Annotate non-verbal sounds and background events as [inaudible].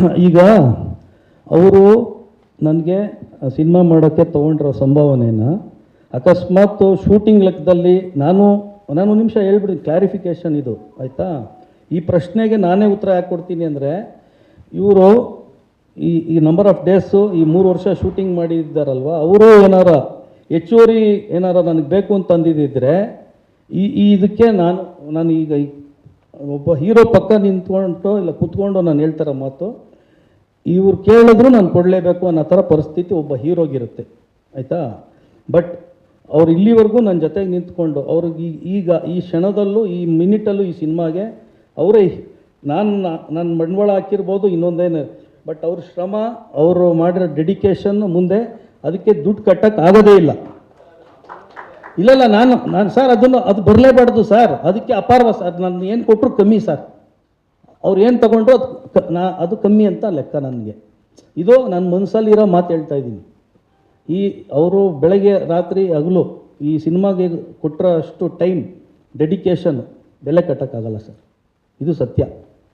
[clears throat] ಈಗ ಅವರು ನನಗೆ ಸಿನಿಮಾ ಮಾಡೋಕ್ಕೆ ತೊಗೊಂಡಿರೋ ಸಂಭಾವನೆಯನ್ನು ಅಕಸ್ಮಾತ್ ಶೂಟಿಂಗ್ ಲೆಕ್ಕದಲ್ಲಿ ನಾನು ನಾನು ನಿಮಿಷ ಹೇಳ್ಬಿಡಿ ಕ್ಲಾರಿಫಿಕೇಷನ್ ಇದು, ಆಯಿತಾ? ಈ ಪ್ರಶ್ನೆಗೆ ನಾನೇ ಉತ್ತರ ಯಾಕೆ ಕೊಡ್ತೀನಿ ಅಂದರೆ, ಇವರು ಈ ಈ ನಂಬರ್ ಆಫ್ ಡೇಸು ಈ ಮೂರು ವರ್ಷ ಶೂಟಿಂಗ್ ಮಾಡಿದ್ದಾರಲ್ವ? ಅವರು ಏನಾರ ಹೆಚ್ಚುವರಿ ಏನಾರ ನನಗೆ ಬೇಕು ಅಂತ ಅಂದಿದ್ದಿದ್ರೆ ಈ ಈ ಇದಕ್ಕೆ ನಾನು ನಾನು ಈಗ ಒಬ್ಬ ಹೀರೋ ಪಕ್ಕ ನಿಂತ್ಕೊಂಡು, ಇಲ್ಲ ಕುತ್ಕೊಂಡು ನಾನು ಹೇಳ್ತಾರ ಮಾತು ಇವ್ರು ಕೇಳಿದ್ರು ನಾನು ಕೊಡಲೇಬೇಕು ಅನ್ನೋ ಥರ ಪರಿಸ್ಥಿತಿ ಒಬ್ಬ ಹೀರೋಗಿರುತ್ತೆ. ಆಯಿತಾ? ಬಟ್ ಅವ್ರು ಇಲ್ಲಿವರೆಗೂ ನನ್ನ ಜೊತೆಗೆ ನಿಂತ್ಕೊಂಡು ಅವ್ರಿಗೆ ಈಗ ಈ ಕ್ಷಣದಲ್ಲೂ, ಈ ಮಿನಿಟಲ್ಲೂ ಈ ಸಿನಿಮಾಗೆ ಅವರೇ ನಾನು ನಾನು ಬಂಡವಾಳ ಹಾಕಿರ್ಬೋದು ಇನ್ನೊಂದೇನು. ಬಟ್ ಅವ್ರ ಶ್ರಮ, ಅವರು ಮಾಡಿರೋ ಡೆಡಿಕೇಶನ್ ಮುಂದೆ ಅದಕ್ಕೆ ದುಡ್ಡು ಕಟ್ಟಕ್ಕೆ ಆಗೋದೇ ಇಲ್ಲ. ಇಲ್ಲಲ್ಲ, ನಾನು ನಾನು ಸರ್, ಅದನ್ನು ಅದು ಬರಲೇಬಾರ್ದು ಸರ್. ಅದಕ್ಕೆ ಅಪಾರ್ವ ಸರ್. ನಾನು ಏನು ಕೊಟ್ಟರು ಕಮ್ಮಿ ಸರ್. ಅವ್ರು ಏನು ತಗೊಂಡ್ರು ಅದು ನಾ ಅದು ಕಮ್ಮಿ ಅಂತ ಲೆಕ್ಕ ನನಗೆ. ಇದು ನನ್ನ ಮನಸ್ಸಲ್ಲಿರೋ ಮಾತು ಹೇಳ್ತಾ ಇದ್ದೀನಿ. ಈ ಅವರು ಬೆಳಗ್ಗೆ ರಾತ್ರಿ ಹಗಲು ಈ ಸಿನಿಮಾಗೆ ಕೊಟ್ಟರೋ ಅಷ್ಟು ಟೈಮ್ ಡೆಡಿಕೇಶನ್ ಬೆಲೆ ಕಟ್ಟೋಕ್ಕಾಗಲ್ಲ ಸರ್. ಇದು ಸತ್ಯ.